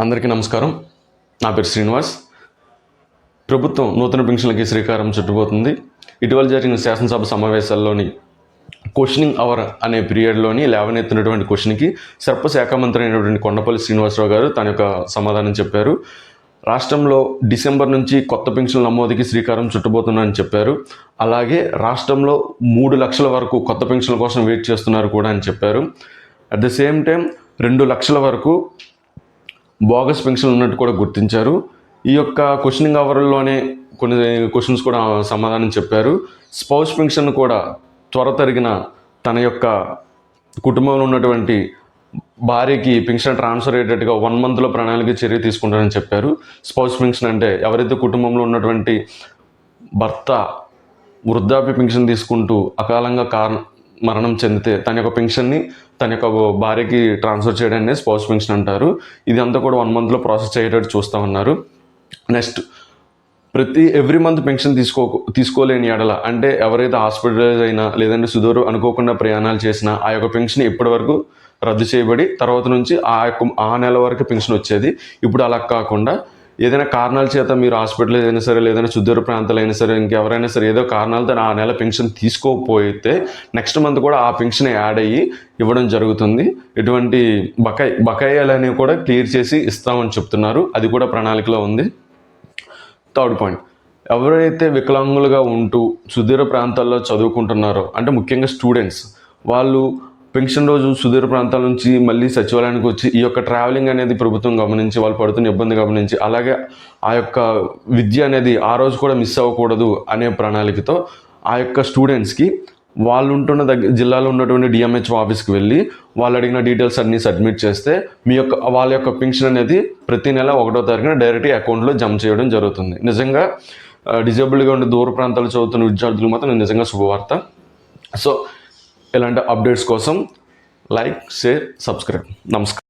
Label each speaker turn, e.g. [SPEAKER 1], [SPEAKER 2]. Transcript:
[SPEAKER 1] అందరికీ నమస్కారం. నా పేరు శ్రీనివాస్. ప్రభుత్వం నూతన పెన్షన్లకి శ్రీకారం చుట్టుపోతుంది ఇటీవల జరిగిన శాసనసభ సమావేశాల్లోని క్వశ్చనింగ్ అవర్ అనే పీరియడ్లోని లేవనెత్తినటువంటి క్వశ్చన్కి సర్పశాఖ మంత్రి అయినటువంటి కొండపల్లి శ్రీనివాసరావు గారు తన యొక్క సమాధానం చెప్పారు. రాష్ట్రంలో డిసెంబర్ నుంచి కొత్త పెన్షన్ల నమోదుకి శ్రీకారం చుట్టబోతున్నారని చెప్పారు. అలాగే రాష్ట్రంలో మూడు లక్షల వరకు కొత్త పెన్షన్ల కోసం వెయిట్ చేస్తున్నారు కూడా అని చెప్పారు. అట్ ద సేమ్ టైం రెండు లక్షల వరకు బోగస్ పెన్షన్ ఉన్నట్టు కూడా గుర్తించారు. ఈ యొక్క క్వశ్చనింగ్ అవర్లోనే కొన్ని క్వశ్చన్స్ కూడా సమాధానం చెప్పారు. స్పౌస్ పెన్షన్ కూడా త్వర తరిగిన తన యొక్క కుటుంబంలో ఉన్నటువంటి భార్యకి పెన్షన్ ట్రాన్స్ఫర్ అయ్యేటట్టుగా వన్ మంత్లో ప్రణాళిక చర్య తీసుకుంటారని చెప్పారు. స్పౌస్ పెన్షన్ అంటే ఎవరైతే కుటుంబంలో ఉన్నటువంటి భర్త వృద్ధాప్య పెన్షన్ తీసుకుంటూ అకాలంగా కారణ మరణం చెందితే తన యొక్క పెన్షన్ని తన యొక్క భార్యకి ట్రాన్స్ఫర్ చేయడాన్ని స్పౌస్ పెన్షన్ అంటారు. ఇది అంతా కూడా వన్ మంత్లో ప్రాసెస్ అయ్యేటట్టు చూస్తూ ఉన్నారు నెక్స్ట్ ప్రతి ఎవ్రీ మంత్ పెన్షన్ తీసుకో తీసుకోలేని ఎడల అంటే ఎవరైతే హాస్పిటలైజ్ అయినా లేదంటే సుదూరం అనుకోకుండా ప్రయాణాలు చేసినా ఆ యొక్క పెన్షన్ ఇప్పటి వరకు రద్దు చేయబడి తర్వాత నుంచి ఆ యొక్క ఆ నెల వరకు పెన్షన్ వచ్చేది. ఇప్పుడు అలా కాకుండా ఏదైనా కారణాల చేత మీరు హాస్పిటల్ అయినా సరే లేదైనా సుదూర ప్రాంతాలు అయినా సరే ఇంకెవరైనా సరే ఏదో కారణాలతో ఆ నెల పెన్షన్ తీసుకోకపోతే నెక్స్ట్ మంత్ కూడా ఆ పెన్షన్ యాడ్ అయ్యి ఇవ్వడం జరుగుతుంది. ఎటువంటి బకాయి బకాయిలనేవి కూడా క్లియర్ చేసి ఇస్తామని చెప్తున్నారు. అది కూడా ప్రణాళికలో ఉంది. Third point. ఎవరైతే వికలాంగులుగా ఉంటూ సుదూర ప్రాంతాల్లో చదువుకుంటున్నారో అంటే ముఖ్యంగా స్టూడెంట్స్ వాళ్ళు పెన్షన్ రోజు సుదూర ప్రాంతాల నుంచి మళ్ళీ సచివాలయానికి వచ్చి ఈ యొక్క ట్రావెలింగ్ అనేది ప్రభుత్వం గమనించి వాళ్ళు పడుతున్న ఇబ్బంది గమనించి అలాగే ఆ యొక్క విద్య అనేది ఆ రోజు కూడా మిస్ అవ్వకూడదు అనే ప్రణాళికతో ఆ యొక్క స్టూడెంట్స్కి వాళ్ళు ఉంటున్న దగ్గర జిల్లాలో ఉన్నటువంటి డిఎంహెచ్ ఆఫీస్కి వెళ్ళి వాళ్ళు అడిగిన డీటెయిల్స్ అన్నీ సబ్మిట్ చేస్తే మీ యొక్క వాళ్ళ యొక్క పెన్షన్ అనేది ప్రతి నెల ఒకటో తారీఖున డైరెక్ట్ అకౌంట్లో జమ చేయడం జరుగుతుంది. నిజంగా డిజేబుల్డ్గా ఉండే దూర ప్రాంతాలు చదువుతున్న విద్యార్థులు మాత్రం నిజంగా శుభవార్త. సో ఇలాంటి అప్డేట్స్ కోసం లైక్ షేర్ సబ్స్క్రైబ్ నమస్కారం.